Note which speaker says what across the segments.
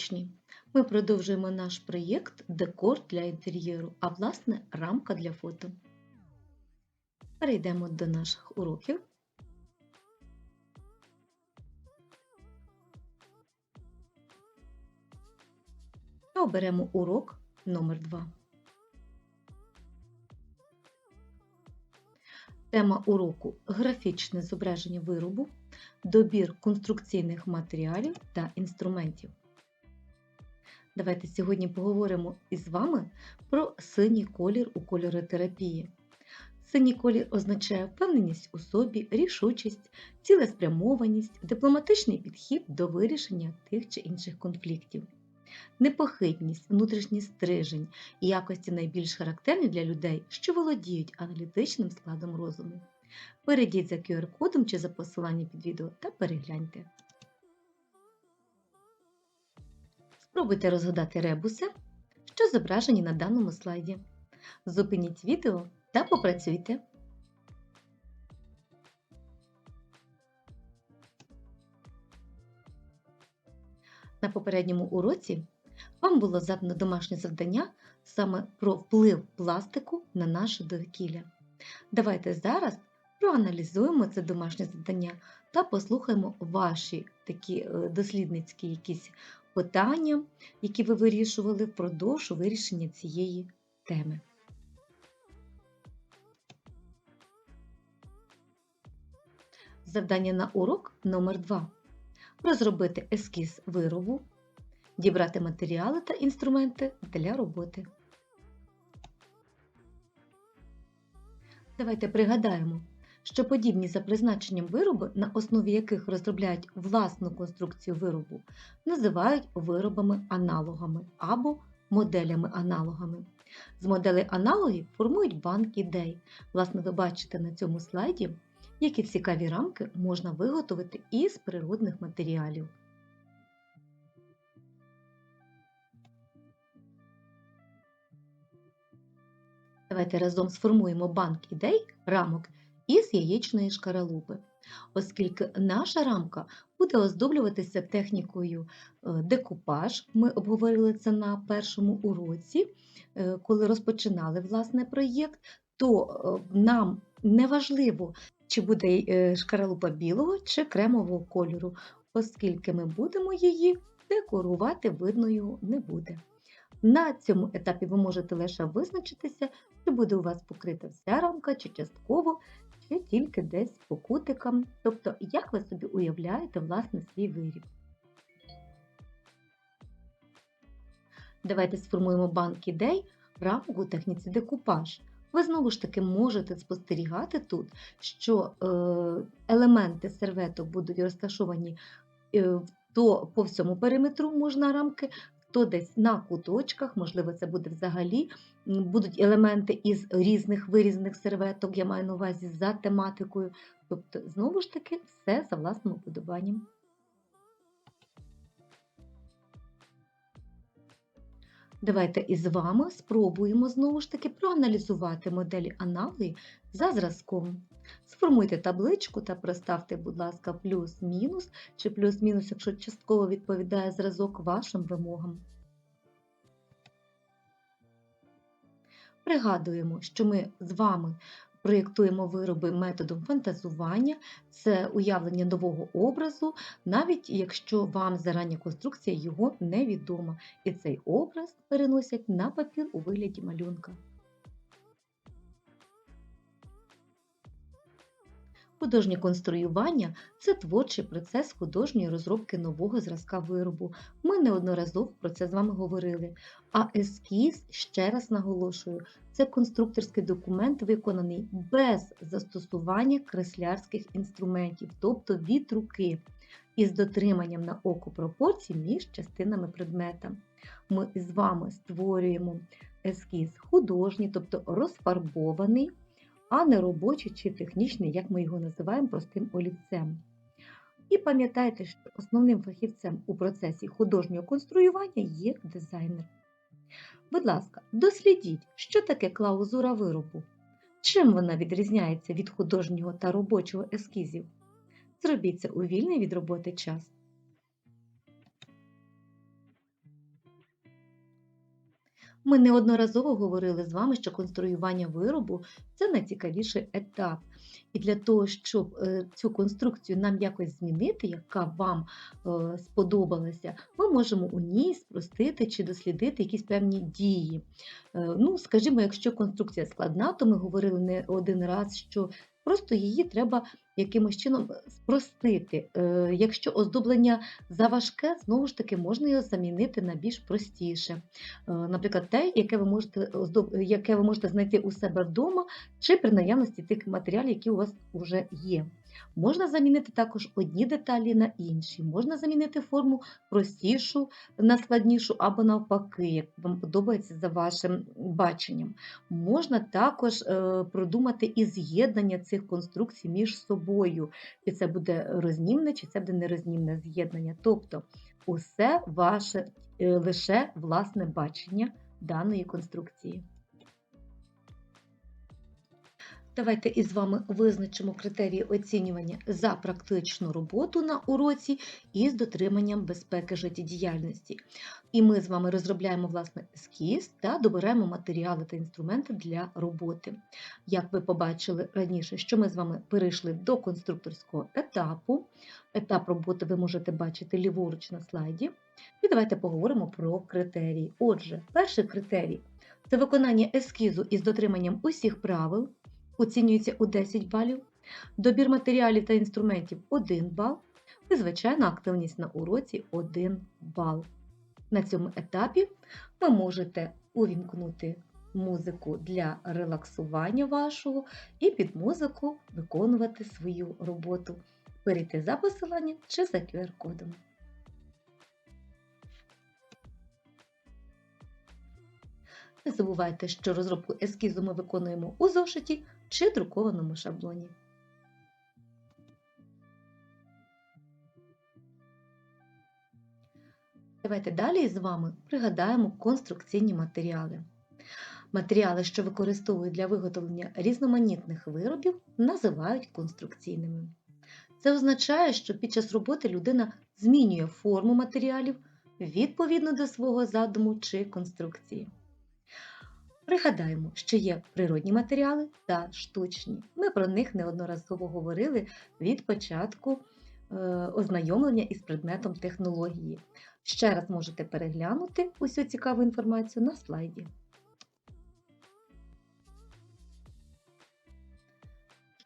Speaker 1: учні! Ми продовжуємо наш проєкт Декор для інтер'єру, а власне рамка для фото. Перейдемо до наших уроків. Та оберемо урок номер 2. Тема уроку графічне зображення виробу, добір конструкційних матеріалів та інструментів. Давайте сьогодні поговоримо із вами про синій колір у кольоротерапії. Синій колір означає впевненість у собі, рішучість, цілеспрямованість, дипломатичний підхід до вирішення тих чи інших конфліктів. Непохитність, внутрішній стрижень і якості найбільш характерні для людей, що володіють аналітичним складом розуму. Перейдіть за QR-кодом чи за посиланням під відео та перегляньте. Спробуйте розгадати ребуси, що зображені на даному слайді. Зупиніть відео та попрацюйте. На попередньому уроці вам було задано домашнє завдання саме про вплив пластику на наше довкілля. Давайте зараз проаналізуємо це домашнє завдання та послухаємо ваші такі е, дослідницькі якісь питання, які ви вирішували впродовж вирішення цієї теми. Завдання на урок номер 2 Розробити ескіз виробу, дібрати матеріали та інструменти для роботи. Давайте пригадаємо, що подібні за призначенням вироби, на основі яких розробляють власну конструкцію виробу, називають виробами-аналогами або моделями-аналогами. З моделей аналогів формують банк ідей. Власне, ви бачите на цьому слайді, які цікаві рамки можна виготовити із природних матеріалів. Давайте разом сформуємо банк ідей рамок із яєчної шкаралупи, оскільки наша рамка буде оздоблюватися технікою е, декупаж. Ми обговорили це на першому уроці, е, коли розпочинали власне проєкт, то е, нам не важливо, чи буде шкаралупа білого чи кремового кольору, оскільки ми будемо її декорувати, видно його не буде. На цьому етапі ви можете лише визначитися, чи буде у вас покрита вся рамка, чи частково, чи тільки десь по кутикам. Тобто, як ви собі уявляєте власне свій виріб. Давайте сформуємо банк ідей рамок у техніці декупаж. Ви знову ж таки можете спостерігати тут, що е, елементи серветок будуть розташовані е, то по всьому периметру можна рамки, то десь на куточках, можливо, це буде взагалі, будуть елементи із різних вирізаних серветок, я маю на увазі за тематикою. Тобто, знову ж таки, все за власним уподобанням. Давайте із вами спробуємо знову ж таки проаналізувати моделі аналоги за зразком. Сформуйте табличку та проставте, будь ласка, плюс-мінус, чи плюс-мінус, якщо частково відповідає зразок вашим вимогам. Пригадуємо, що ми з вами проєктуємо вироби методом фантазування, це уявлення нового образу, навіть якщо вам зарання конструкція його невідома, і цей образ переносять на папір у вигляді малюнка. Художнє конструювання це творчий процес художньої розробки нового зразка виробу. Ми неодноразово про це з вами говорили. А ескіз, ще раз наголошую, це конструкторський документ, виконаний без застосування креслярських інструментів, тобто від руки, із дотриманням на око пропорцій між частинами предмета. Ми з вами створюємо ескіз художній, тобто розфарбований а не робочий чи технічний, як ми його називаємо простим олівцем. І пам'ятайте, що основним фахівцем у процесі художнього конструювання є дизайнер. Будь ласка, дослідіть, що таке клаузура виробу, чим вона відрізняється від художнього та робочого ескізів. Зробіть це у вільний від роботи час. Ми неодноразово говорили з вами, що конструювання виробу це найцікавіший етап. І для того, щоб е, цю конструкцію нам якось змінити, яка вам е, сподобалася, ми можемо у ній спростити чи дослідити якісь певні дії. Е, Ну, скажімо, якщо конструкція складна, то ми говорили не один раз, що просто її треба якимось чином спростити. Е, Якщо оздоблення заважке, знову ж таки можна його замінити на більш простіше. Е, Наприклад, те, яке ви можете оздоб... яке ви можете знайти у себе вдома, чи при наявності тих матеріалів, які у вас вже є. Можна замінити також одні деталі на інші, можна замінити форму простішу на складнішу або навпаки, як вам подобається за вашим баченням. Можна також е, продумати і з'єднання цих конструкцій між собою, чи це буде рознімне, чи це буде нерознімне з'єднання. Тобто усе ваше е, лише власне бачення даної конструкції. Давайте із вами визначимо критерії оцінювання за практичну роботу на уроці із дотриманням безпеки життєдіяльності. І ми з вами розробляємо власне ескіз та добираємо матеріали та інструменти для роботи. Як ви побачили раніше, що ми з вами перейшли до конструкторського етапу. Етап роботи ви можете бачити ліворуч на слайді. І давайте поговоримо про критерії. Отже, перший критерій це виконання ескізу із дотриманням усіх правил оцінюється у 10 балів, добір матеріалів та інструментів 1 бал і, звичайно, активність на уроці 1 бал. На цьому етапі ви можете увімкнути музику для релаксування вашого і під музику виконувати свою роботу, перейти за посиланням чи за QR-кодом. Не забувайте, що розробку ескізу ми виконуємо у зошиті чи друкованому шаблоні. Давайте далі з вами пригадаємо конструкційні матеріали. Матеріали, що використовують для виготовлення різноманітних виробів, називають конструкційними. Це означає, що під час роботи людина змінює форму матеріалів відповідно до свого задуму чи конструкції. Пригадаємо, що є природні матеріали та штучні. Ми про них неодноразово говорили від початку е, ознайомлення із предметом технології. Ще раз можете переглянути усю цікаву інформацію на слайді.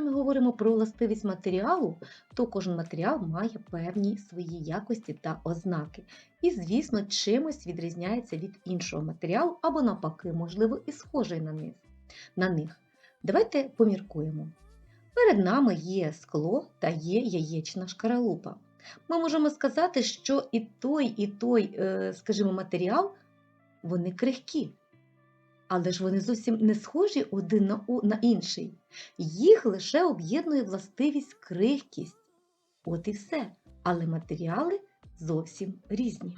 Speaker 1: Ми говоримо про властивість матеріалу, то кожен матеріал має певні свої якості та ознаки. І, звісно, чимось відрізняється від іншого матеріалу або, навпаки, можливо, і схожий на них. на них. Давайте поміркуємо. Перед нами є скло та є яєчна шкаралупа. Ми можемо сказати, що і той, і той, е, скажімо, матеріал, вони крихкі. Але ж вони зовсім не схожі один на, на інший. Їх лише об'єднує властивість крихкість. От і все. Але матеріали зовсім різні.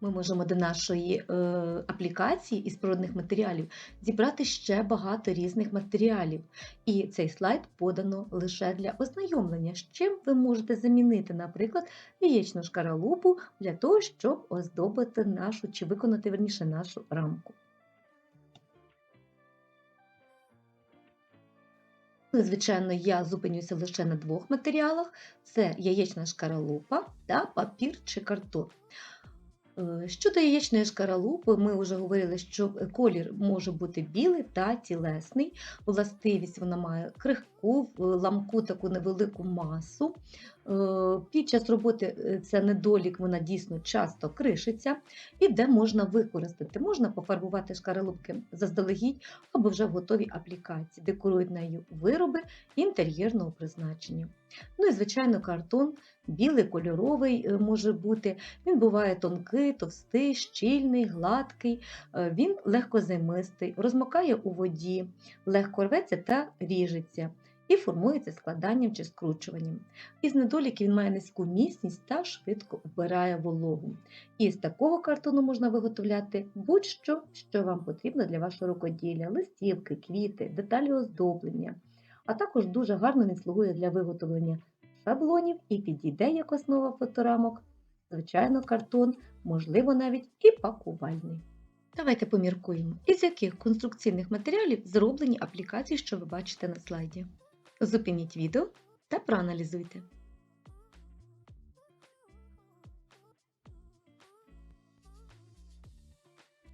Speaker 1: Ми можемо до нашої е, аплікації із природних матеріалів зібрати ще багато різних матеріалів. І цей слайд подано лише для ознайомлення, з чим ви можете замінити, наприклад, яєчну шкаралупу для того, щоб оздобити нашу чи виконати верніше нашу рамку. Ну, Звичайно, я зупинюся лише на двох матеріалах: це яєчна шкаралупа та папір чи картон. Е, Щодо яєчної шкаралупи, ми вже говорили, що колір може бути білий та тілесний. Властивість вона має крихку, ламку таку невелику масу. Е, Під час роботи е, ця недолік вона дійсно часто кришиться, і де можна використати. Можна пофарбувати шкаралупки заздалегідь або вже в готовій аплікації, декорують нею вироби інтер'єрного призначення. Ну і, звичайно, картон білий, кольоровий е, може бути. Він буває тонкий, товстий, щільний, гладкий, е, він легкозаймистий, розмокає у воді, легко рветься та ріжеться і формується складанням чи скручуванням. Із недоліків він має низьку міцність та швидко вбирає вологу. І з такого картону можна виготовляти будь-що, що вам потрібно для вашого рукоділля: листівки, квіти, деталі оздоблення. А також дуже гарно він слугує для виготовлення шаблонів і підійде як основа фоторамок звичайно, картон, можливо, навіть і пакувальний. Давайте поміркуємо, із яких конструкційних матеріалів зроблені аплікації, що ви бачите на слайді. Зупиніть відео та проаналізуйте.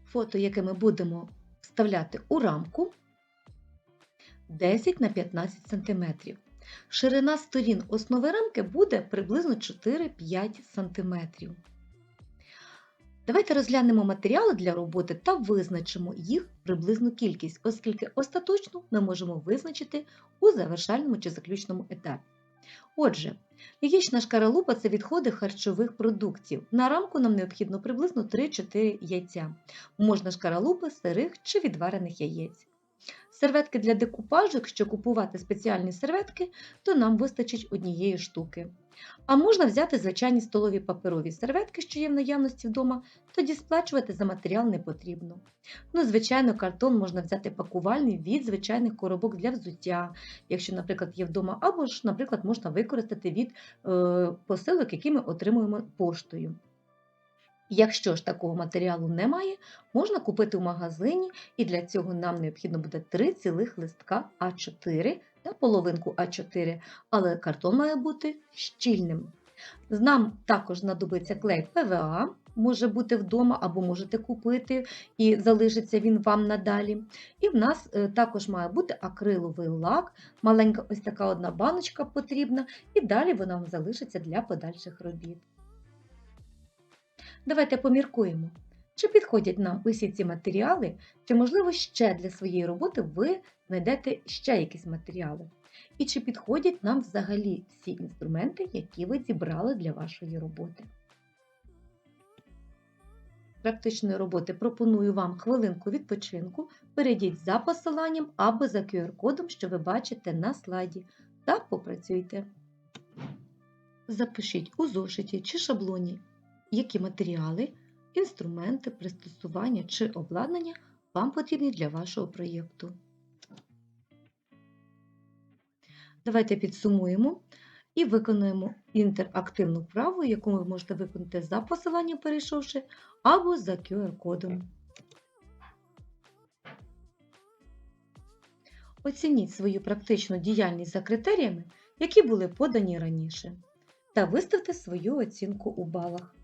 Speaker 1: Фото, яке ми будемо вставляти у рамку 10 на 15 см. Ширина сторін основи рамки буде приблизно 4-5 см. Давайте розглянемо матеріали для роботи та визначимо їх приблизну кількість, оскільки остаточно ми можемо визначити у завершальному чи заключному етапі. Отже, яєчна шкаралупа – це відходи харчових продуктів. На рамку нам необхідно приблизно 3-4 яйця. Можна шкаралупи сирих чи відварених яєць. Серветки для декупажу, якщо купувати спеціальні серветки, то нам вистачить однієї штуки. А можна взяти звичайні столові паперові серветки, що є в наявності вдома, тоді сплачувати за матеріал не потрібно. Ну, звичайно, картон можна взяти пакувальний від звичайних коробок для взуття, якщо, наприклад, є вдома, або ж, наприклад, можна використати від е, посилок, які ми отримуємо поштою. Якщо ж такого матеріалу немає, можна купити в магазині, і для цього нам необхідно буде 3 цілих листка А4 та половинку А4, але картон має бути щільним. Нам також знадобиться клей ПВА, може бути вдома або можете купити, і залишиться він вам надалі. І в нас е, також має бути акриловий лак, маленька ось така одна баночка потрібна, і далі вона вам залишиться для подальших робіт. Давайте поміркуємо, чи підходять нам усі ці матеріали, чи, можливо, ще для своєї роботи ви знайдете ще якісь матеріали. І чи підходять нам взагалі всі інструменти, які ви зібрали для вашої роботи. Практичної роботи пропоную вам хвилинку відпочинку. Перейдіть за посиланням або за QR-кодом, що ви бачите на слайді, та попрацюйте. Запишіть у зошиті чи шаблоні які матеріали, інструменти, пристосування чи обладнання вам потрібні для вашого проєкту. Давайте підсумуємо і виконуємо інтерактивну вправу, яку ви можете виконати за посиланням, перейшовши, або за QR-кодом. Оцініть свою практичну діяльність за критеріями, які були подані раніше, та виставте свою оцінку у балах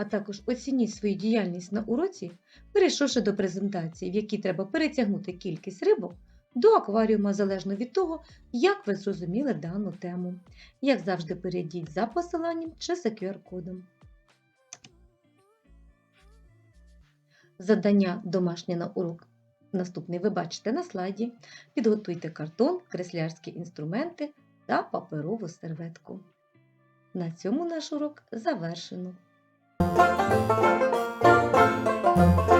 Speaker 1: а також оцініть свою діяльність на уроці, перейшовши до презентації, в якій треба перетягнути кількість рибок до акваріума залежно від того, як ви зрозуміли дану тему. Як завжди, перейдіть за посиланням чи за QR-кодом. Задання домашнє на урок. Наступний ви бачите на слайді. Підготуйте картон, креслярські інструменти та паперову серветку. На цьому наш урок завершено. Thank you.